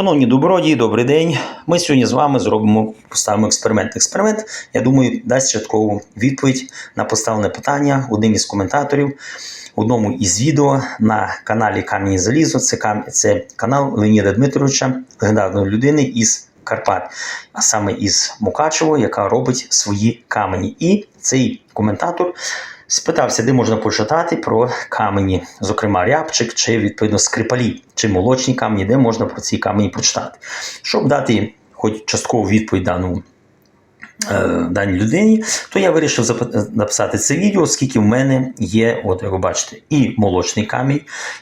Шановні добродії, добрий день. Ми сьогодні з вами зробимо поставимо експеримент. Експеримент, я думаю, дасть чіткову відповідь на поставлене питання одним із коментаторів одному із відео на каналі Камінь і Залізо. Це, кам... це канал Леоніда Дмитровича, легендарної людини із Карпат, а саме із Мукачево, яка робить свої камені. І цей коментатор спитався, де можна почитати про камені, зокрема рябчик чи відповідно скрипалі, чи молочні камені, де можна про ці камені почитати. Щоб дати хоч часткову відповідь даному. е, Даній людині, то я вирішив написати це відео, оскільки в мене є, от як ви бачите, і молочний камінь,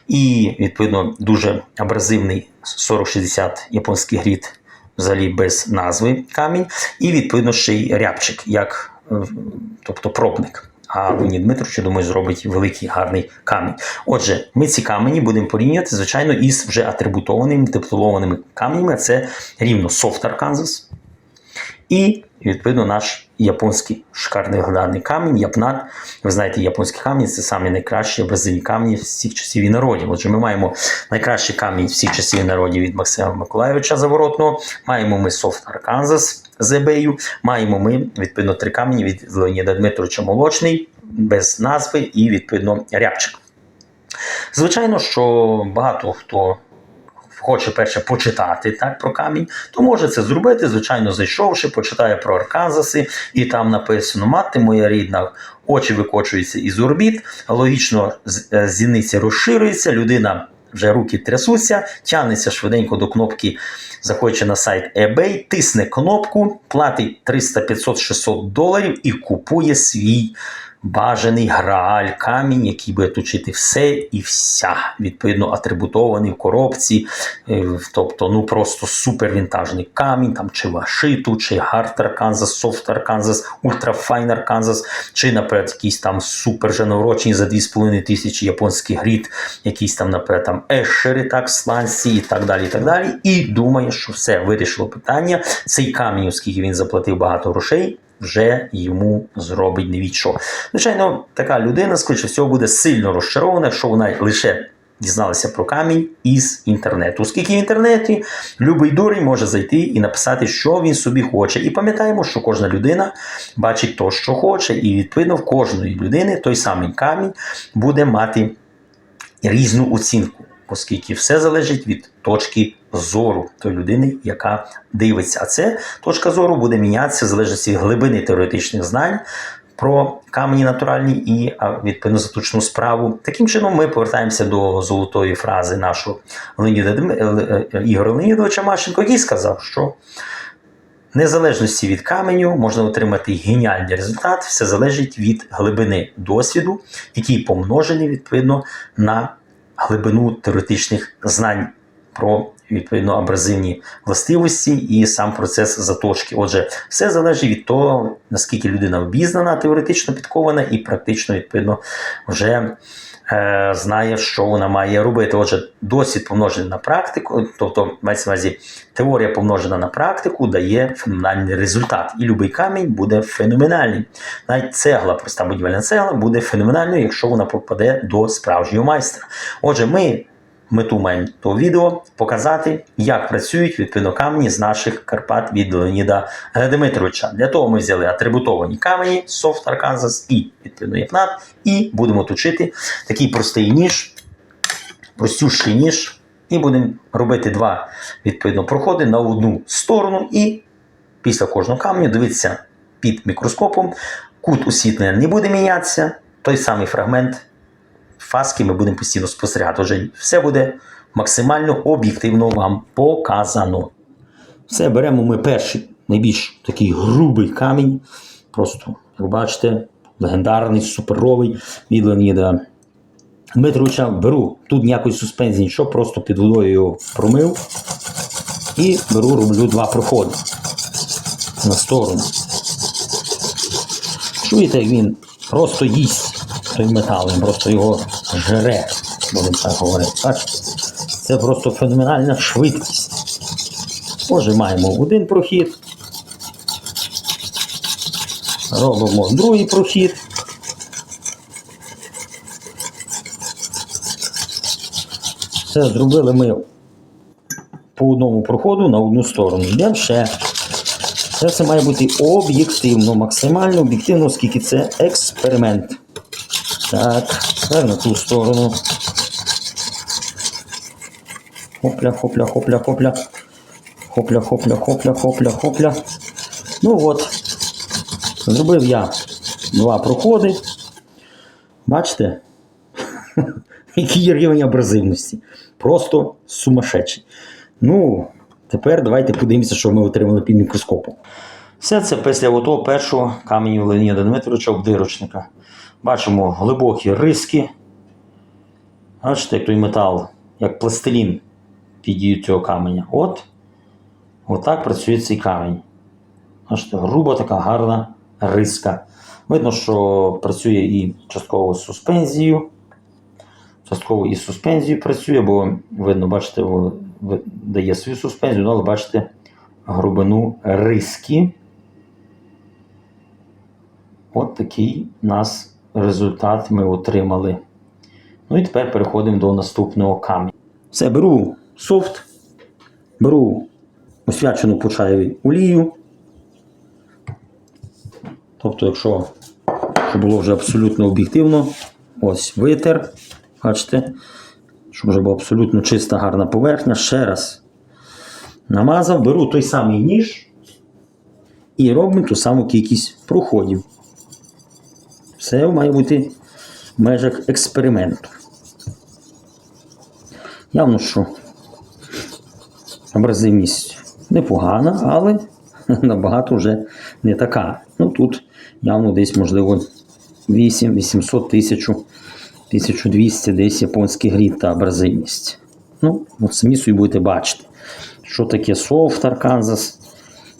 і відповідно дуже абразивний 4060 японський грід, взагалі без назви камінь, і відповідно ще й рябчик, як е, тобто пробник. А Леонід Дмитрович, я думаю, зробить великий гарний камінь. Отже, ми ці камені будемо порівнювати, звичайно, із вже атрибутованими, титулованими каменями. Це рівно Soft Arkansas і, відповідно, наш японський шикарний глиняний камінь, япнат. Ви знаєте, японські камені це самі найкращі абразивні камені всіх часів і народів. Отже, ми маємо найкращий камінь всіх часів і народів від Максима Миколайовича Заворотного. Маємо ми Soft Arkansas з eBay, маємо ми відповідно три камені від Леоніда Дмитровича Молочний, без назви і відповідно рябчик. Звичайно, що багато хто хоче перше почитати так про камінь, то може це зробити, звичайно, зайшовши, почитає про Арканзаси, і там написано: мати моя рідна, очі викочуються із орбіт, логічно е, зіниці розширюється, людина. Вже руки трясуться, тягнеться швиденько до кнопки, заходячи на сайт eBay, тисне кнопку, платить 300, 500, 600 доларів і купує свій бажаний грааль, камінь, який буде точити все і вся. Відповідно, атрибутований в коробці. е, Тобто, ну просто супер вінтажний камінь, там чи Вашиту, чи Хард Арканзас, Софт Арканзас, Ультрафайн Арканзас, чи, наприклад, якийсь там супер наворочений за 2,5 тисячі японський грід, якийсь там, наприклад, там Ешери, так, сланці і так далі. І так далі. І думає, що все вирішило питання. Цей камінь, оскільки він заплатив багато грошей. Вже йому зробить не від. Звичайно, така людина, скоріше всього, буде сильно розчарована, якщо вона лише дізналася про камінь із інтернету. Оскільки в інтернеті любий дурень може зайти і написати, що він собі хоче. І пам'ятаємо, що кожна людина бачить то, що хоче, і відповідно в кожної людини той самий камінь буде мати різну оцінку, оскільки все залежить від точки зору тої людини, яка дивиться. А це точка зору буде мінятися в залежності від глибини теоретичних знань. Про камені натуральні і відповідно заточну справу. Таким чином, ми повертаємося до золотої фрази нашого Леоніда Дм... е, е, Ігоря Леонідовича Мащенко, який сказав, що незалежності від каменю можна отримати геніальний результат. Все залежить від глибини досвіду, який помножений відповідно на глибину теоретичних знань про відповідно абразивні властивості і сам процес заточки. Отже, все залежить від того, наскільки людина обізнана, теоретично підкована і практично відповідно вже е, знає, що вона має робити. Отже, досвід помножений на практику, тобто мається на увазі теорія помножена на практику, дає феноменальний результат. І будь-який камінь буде феноменальним. Навіть цегла, проста будівельна цегла, буде феноменальною, якщо вона попаде до справжнього майстра. Отже, ми мету маємо того відео показати, як працюють відповідно камені з наших Карпат від Леоніда Дмитровича. Для того ми взяли атрибутовані камені, Soft Arkansas і відповідно Єпнат, і будемо точити такий простий ніж, простющий ніж, і будемо робити два відповідно проходи на одну сторону, і після кожного каменю дивитися під мікроскопом. Кут освітлення не буде мінятися, той самий фрагмент фаски ми будемо постійно спостерігати. Отже, все буде максимально об'єктивно вам показано. Все, беремо ми перший, найбільш такий грубий камінь. Просто, як бачите, легендарний, суперовий від Леоніда Дмитровича. Беру тут ніякої суспензії, нічого, просто під водою його промив. І беру, роблю два проходи на сторону. Чуєте, як він просто їсть той метал, він просто його жере, будемо так говорити. Бачите? Це просто феноменальна швидкість. Отже, маємо один прохід. Робимо другий прохід. Все зробили ми по одному проходу на одну сторону. Йдемо ще. Це все має бути об'єктивно, максимально об'єктивно, оскільки це експеримент. Так, на ту сторону. Хопля, хопля, хопля, хопля. Хопля, хопля, хопля, хопля, хопля. Ну от, зробив я два проходи. Бачите? Який рівень абразивності. Просто сумасшедший. Ну, тепер давайте подивимося, що ми отримали під мікроскопом. Все це після отого першого каменю Леоніда Дмитровича обдирочника. Бачимо глибокі риски. Бачите, як той метал, як пластилін під дією цього каменя. От, отак працює цей камінь. Бачите, груба така гарна риска. Видно, що працює і частково з суспензією. Частково і з суспензією працює, бо видно, бачите, дає свою суспензію, ну, але бачите грубину риски. От такий нас результат ми отримали. Ну і тепер переходимо до наступного каміння. Все, беру софт, беру освячену по чаєві олію. Тобто, якщо щоб було вже абсолютно об'єктивно, ось витер, бачите, щоб вже була абсолютно чиста гарна поверхня. Ще раз намазав, беру той самий ніж і робимо ту саму кількість проходів. Все має бути в межах експерименту. Явно, що абразивність непогана, але набагато вже не така. Ну тут явно десь, можливо, 8, 800 1000, 1200 десь японський грід та абразивність. Ну, от самі собі будете бачити, що таке софт Арканзас,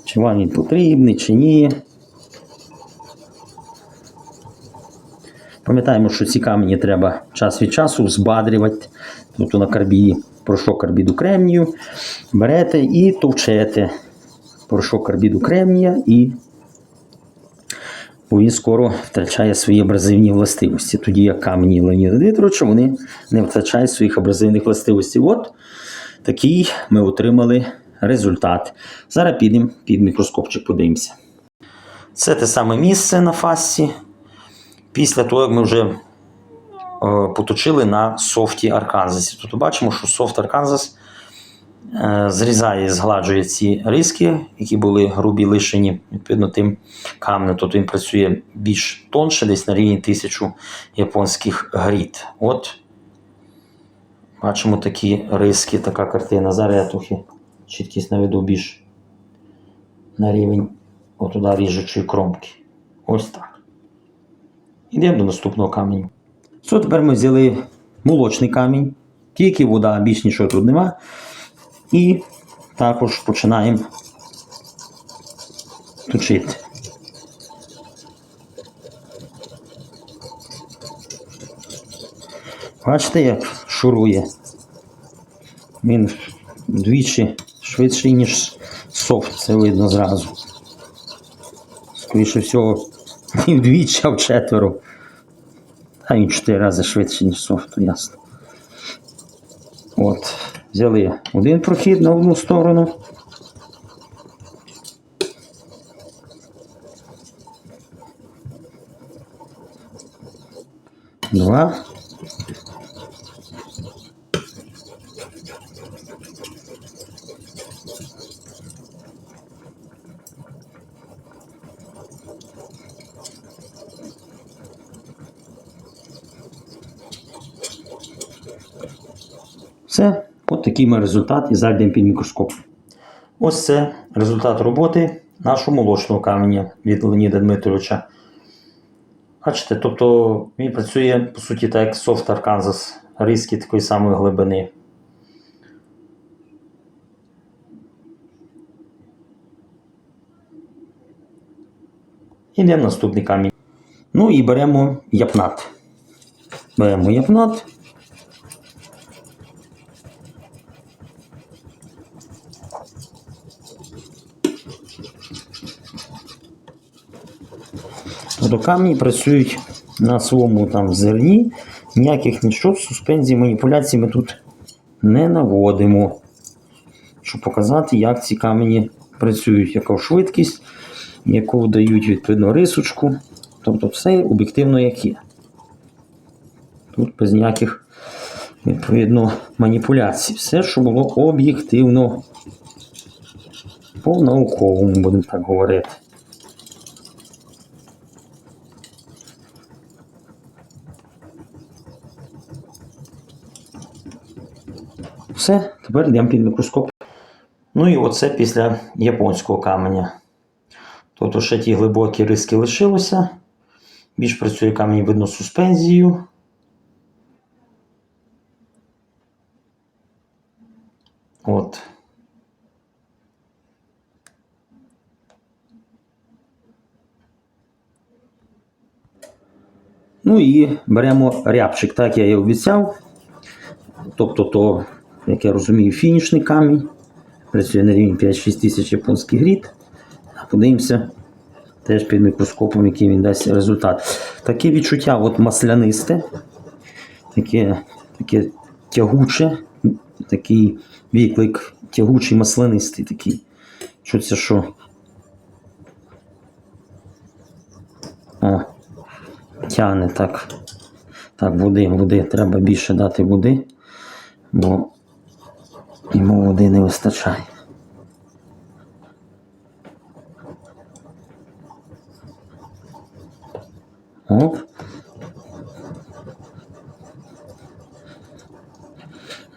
чи вам він потрібний, чи ні. Пам'ятаємо, що ці камені треба час від часу збадрювати. Тобто на карбії порошок карбіду кремнію берете і товчете порошок карбіду кремнія і бо він скоро втрачає свої абразивні властивості. Тоді як камені Леоніда Дмитровича, вони не втрачають своїх абразивних властивостей. От такий ми отримали результат. Зараз підемо під мікроскопчик, подивимося. Це те саме місце на фасці. Після того, як ми вже е, поточили на софті Арканзасі. Тобто бачимо, що софт Арканзас е, зрізає і згладжує ці риски, які були грубі лишені відповідно тим камнем. Тобто він працює більш тонше, десь на рівні тисячу японських грід. От бачимо такі риски, така картина. Зараз я трохи чіткість наведу більш на рівень отуда ріжучої кромки. Ось так. Йдемо до наступного каменю. Що тепер ми взяли молочний камінь, тільки вода, більш нічого тут нема. І також починаємо точити. Бачите, як шурує. Він вдвічі швидший, ніж софт, це видно зразу. Скоріше всього, не вдвічі, а вчетверо. А він чотири рази швидше, ніж софт, то ясно. От, взяли один прохід на одну сторону. Два. Все, такий ми результат і зайдемо під мікроскоп. Ось це результат роботи нашого молочного каменя від Леоніда Дмитровича. Бачите, тобто він працює, по суті, так як софт Арканзас, риски такої самої глибини. Ідемо наступний камінь. Ну і беремо япнат. Беремо япнат. Тобто камні працюють на своєму там зерні, ніяких нічого, суспензій, маніпуляцій ми тут не наводимо. щоб показати, як ці камені працюють, яка швидкість, яку дають відповідно рисочку. Тобто все об'єктивно як є. Тут без ніяких відповідно маніпуляцій. Все, що було об'єктивно по науковому, будемо так говорити. Все, тепер йдемо під мікроскоп. Ну і оце після японського каменя. Тобто ще ті глибокі риски лишилося. Більш працює камінь, видно суспензію. От. Ну і беремо рябчик, так я і обіцяв. Тобто, то, як я розумію, фінішний камінь. Працює на рівні 5-6 тисяч японських грід. А Подивимося теж під мікроскопом, який він дасть результат. Таке відчуття от маслянисте, таке, таке тягуче, такий відклик тягучий маслянистий такий. Що це що? О, тягне так. Так, води, води. Треба більше дати води, бо йому води не вистачає. Оп.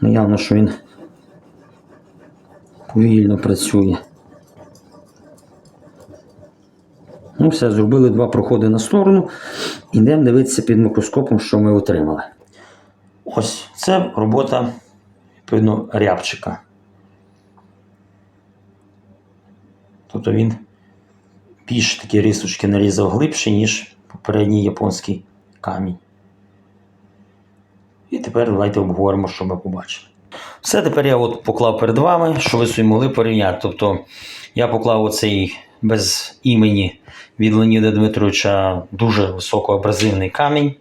Ну, явно, що він повільно працює. Ну, все, зробили два проходи на сторону. Ідемо дивитися під мікроскопом, що ми отримали. Ось це робота відповідно рябчика. Тобто він більш такі рисочки нарізав глибше, ніж попередній японський камінь. І тепер давайте обговоримо, що ми побачили. Все тепер я от поклав перед вами, що ви собі могли порівняти. Тобто я поклав оцей без імені від Леоніда Дмитровича дуже високоабразивний камінь.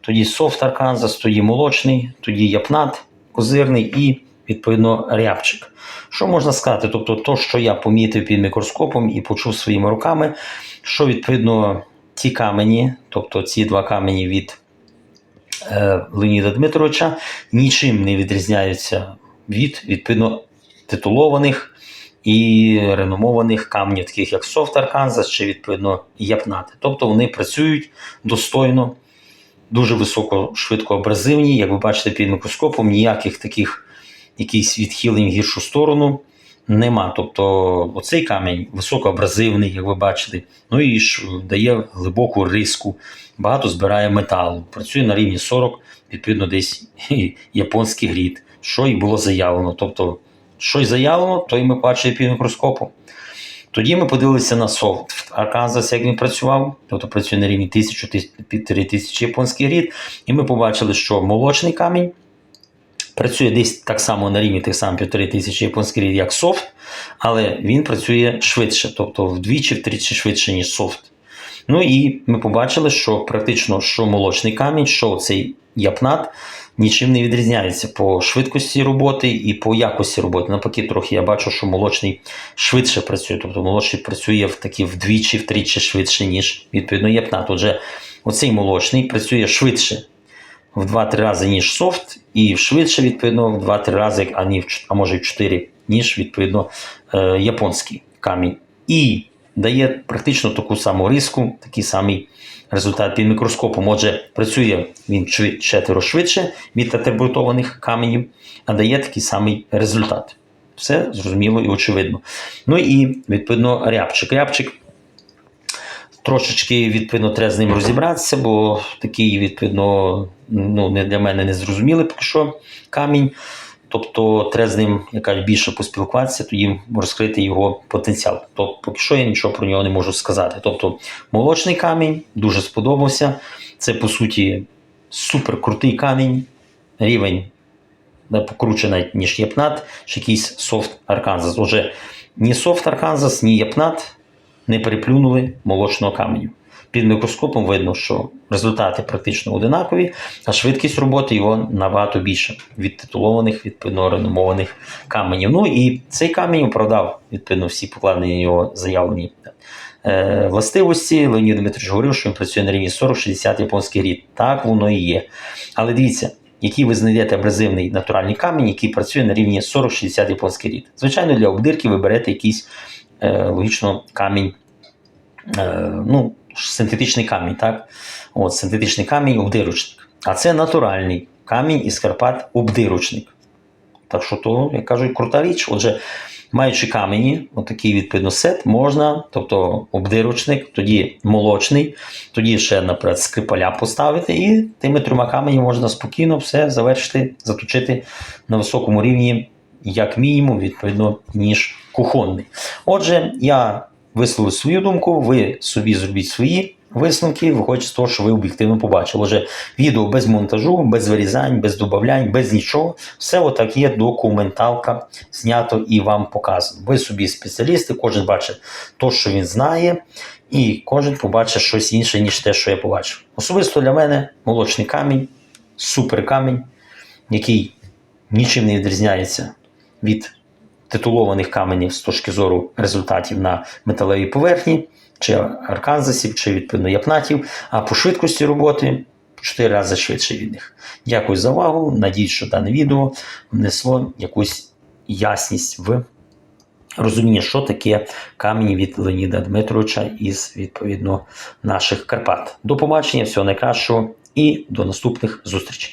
Тоді софт Арканзас, тоді молочний, тоді япнат козирний і, відповідно, рябчик. Що можна сказати? Тобто, то, що я помітив під мікроскопом і почув своїми руками, що відповідно ті камені, тобто ці два камені від е, Леоніда Дмитровича, нічим не відрізняються від відповідно титулованих і реномованих камнів, таких як Софт Арканзас чи відповідно Япнати. Тобто вони працюють достойно, дуже високо швидко абразивні. Як ви бачите під мікроскопом, ніяких таких якихось відхилень в гіршу сторону нема. Тобто оцей камінь високоабразивний, як ви бачите, ну і ж дає глибоку риску, багато збирає металу, працює на рівні 40, відповідно, десь японський грід, що і було заявлено. Тобто, що й заявлено, то і ми бачили під мікроскопом. Тоді ми подивилися на софт Арканзас, як він працював, тобто працює на рівні 1000 тисячі японський рід. І ми побачили, що молочний камінь працює десь так само на рівні тих самих 1,5 тисячі японських рід, як софт, але він працює швидше, тобто вдвічі, втричі швидше, ніж софт. Ну і ми побачили, що практично що молочний камінь, що цей япнат нічим не відрізняється по швидкості роботи і по якості роботи. Навпаки, трохи я бачу, що молочний швидше працює. Тобто молочний працює в такі вдвічі, втричі швидше, ніж відповідно япнат. Отже, оцей молочний працює швидше в 2-3 рази, ніж софт, і швидше, відповідно, в 2-3 рази, а, ні, а може й в 4, ніж відповідно е, японський камінь. І дає практично таку саму риску, такий самий результат під мікроскопом. Отже, працює він четверо швидше від атрибутованих каменів, а дає такий самий результат. Все зрозуміло і очевидно. Ну і відповідно рябчик. Рябчик трошечки відповідно треба з ним розібратися, бо такий, відповідно, ну, не для мене не зрозумілий поки що камінь. Тобто треба з ним якась більше поспілкуватися, тоді розкрити його потенціал. Тобто, поки що я нічого про нього не можу сказати. Тобто, молочний камінь дуже сподобався. Це по суті супер крутий камінь, рівень покруче навіть, ніж Єпнат, чи якийсь софт Арканзас. Отже, ні софт Арканзас, ні Єпнат не переплюнули молочного каменю. Під мікроскопом видно, що результати практично одинакові, а швидкість роботи його набагато більше від титулованих, відповідно реномованих каменів. Ну і цей камінь оправдав відповідно всі покладені нього заявлені е, властивості. Леонід Дмитрович говорив, що він працює на рівні 40-60 японських рід. Так воно і є. Але дивіться, який ви знайдете абразивний натуральний камінь, який працює на рівні 40-60 японських рід. Звичайно, для обдирки ви берете якийсь е, логічно камінь, е, ну, синтетичний камінь, так? От, синтетичний камінь обдирочник. А це натуральний камінь із Карпат обдирочник. Так що то, як кажуть, крута річ. Отже, маючи камені, отакий відповідно сет, можна, тобто обдирочник, тоді молочний, тоді ще, наприклад, скрипаля поставити, і тими трьома камені можна спокійно все завершити, заточити на високому рівні, як мінімум, відповідно, ніж кухонний. Отже, я висловив свою думку, ви собі зробіть свої. Висновки виходять з того, що ви об'єктивно побачили. Отже, відео без монтажу, без вирізань, без додавань, без нічого. Все отак є документалка знято і вам показано. Ви собі спеціалісти, кожен бачить те, що він знає, і кожен побачить щось інше, ніж те, що я побачив. Особисто для мене молочний камінь, супер камінь, який нічим не відрізняється від титулованих каменів з точки зору результатів на металевій поверхні, чи арканзасів, чи відповідно япнатів, а по швидкості роботи в 4 рази швидше від них. Дякую за увагу. Надіюсь, що дане відео внесло якусь ясність в розуміння, що таке камінь від Леоніда Дмитровича із відповідно наших Карпат. До побачення, всього найкращого і до наступних зустрічей.